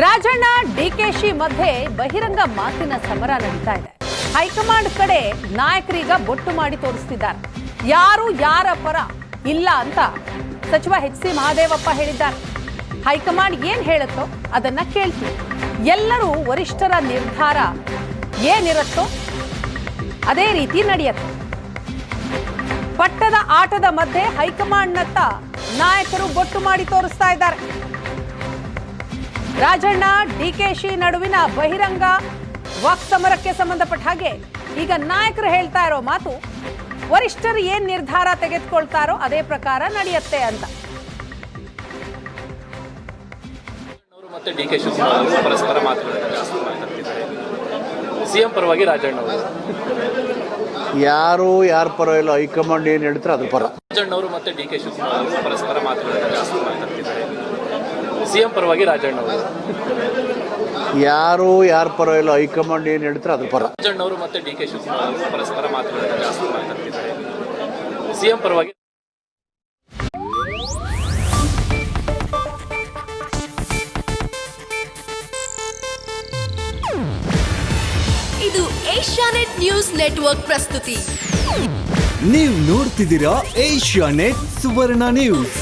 ರಾಜಣ್ಣ ಡಿಕೆಶಿ ಮಧ್ಯೆ ಬಹಿರಂಗ ಮಾತಿನ ಸಮರ ನಡೀತಾ ಇದೆ. ಹೈಕಮಾಂಡ್ ಕಡೆ ನಾಯಕರೀಗ ಬೊಟ್ಟು ಮಾಡಿ ತೋರಿಸ್ತಿದ್ದಾರೆ. ಯಾರು ಯಾರ ಪರ ಇಲ್ಲ ಅಂತ ಸಚಿವ ಎಚ್ ಸಿ ಮಹಾದೇವಪ್ಪ ಹೇಳಿದ್ದಾರೆ. ಹೈಕಮಾಂಡ್ ಏನ್ ಹೇಳುತ್ತೋ ಅದನ್ನ ಕೇಳ್ತೀವಿ. ಎಲ್ಲರೂ ವರಿಷ್ಠರ ನಿರ್ಧಾರ ಏನಿರುತ್ತೋ ಅದೇ ರೀತಿ ನಡೆಯುತ್ತೆ. ಪಟ್ಟದ ಆಟದ ಮಧ್ಯೆ ಹೈಕಮಾಂಡ್ನತ್ತ ನಾಯಕರು ಬೊಟ್ಟು ಮಾಡಿ ತೋರಿಸ್ತಾ ಇದ್ದಾರೆ. ರಾಜಣ್ಣ ಡಿಕೆಶಿ ನಡುವಿನ ಬಹಿರಂಗ ವಾಕ್ ಸಮರಕ್ಕೆ ಸಂಬಂಧಪಟ್ಟ ಹಾಗೆ ಈಗ ನಾಯಕರು ಹೇಳ್ತಾ ಇರೋ ಮಾತು ವರಿಷ್ಠರು ಏನ್ ನಿರ್ಧಾರ ತೆಗೆದುಕೊಳ್ತಾರೋ ಅದೇ ಪ್ರಕಾರ ನಡೆಯುತ್ತೆ ಅಂತ. ಮತ್ತೆ ಡಿ ಕೆ ಶಿವಕುಮಾರ್ ಅವರು ಪರಸ್ಪರ ಜಾಸ್ತಿ ಸಿಎಂ ಪರವಾಗಿ ರಾಜಣ್ಣ ಯಾರು ಯಾರ ಪರ ಇಲ್ಲ ಹೈಕಮಾಂಡ್ ಏನ್ ಹೇಳ್ತಾರೆ ಅದ್ರ ಪರ. ರಾಜಣ್ಣ ಅವರು ಮತ್ತೆ ಡಿ ಕೆ ಶಿವಕುಮಾರ್ ಅವರು ಪರಸ್ಪರ ಮಾತುಕತೆ ಜಾಸ್ತಿ ಮಾತಾಡ್ತಿದ್ದಾರೆ. ಸಿಎಂ ಪರವಾಗಿ ರಾಜಣ್ಣ ಅವರು. ಯಾರು ಯಾರ ಪರ ಇಲ್ಲ ಹೈಕಮಾಂಡ್ ಏನು ಹೇಳ್ತಾರೆ ಅದ್ರ ಪರ. ರಾಜಣ್ಣ ಅವರು ಮತ್ತೆ ಡಿ ಕೆ ಶಿವಕುಮಾರ್ ಅವರು ಪರಸ್ಪರ ಮಾತುಗಳನ್ನು ಜಾಸ್ತಿ ಮಾತಾಡ್ತಿದ್ದಾರೆ. ಸಿಎಂ ಪರವಾಗಿ ಇದು ಏಷ್ಯಾನೆಟ್ ನ್ಯೂಸ್ ನೆಟ್ವರ್ಕ್ ಪ್ರಸ್ತುತಿ. ನೀವು ನೋಡ್ತಿದ್ದೀರಾ ಏಷ್ಯಾ ನೆಟ್ ಸುವರ್ಣ ನ್ಯೂಸ್.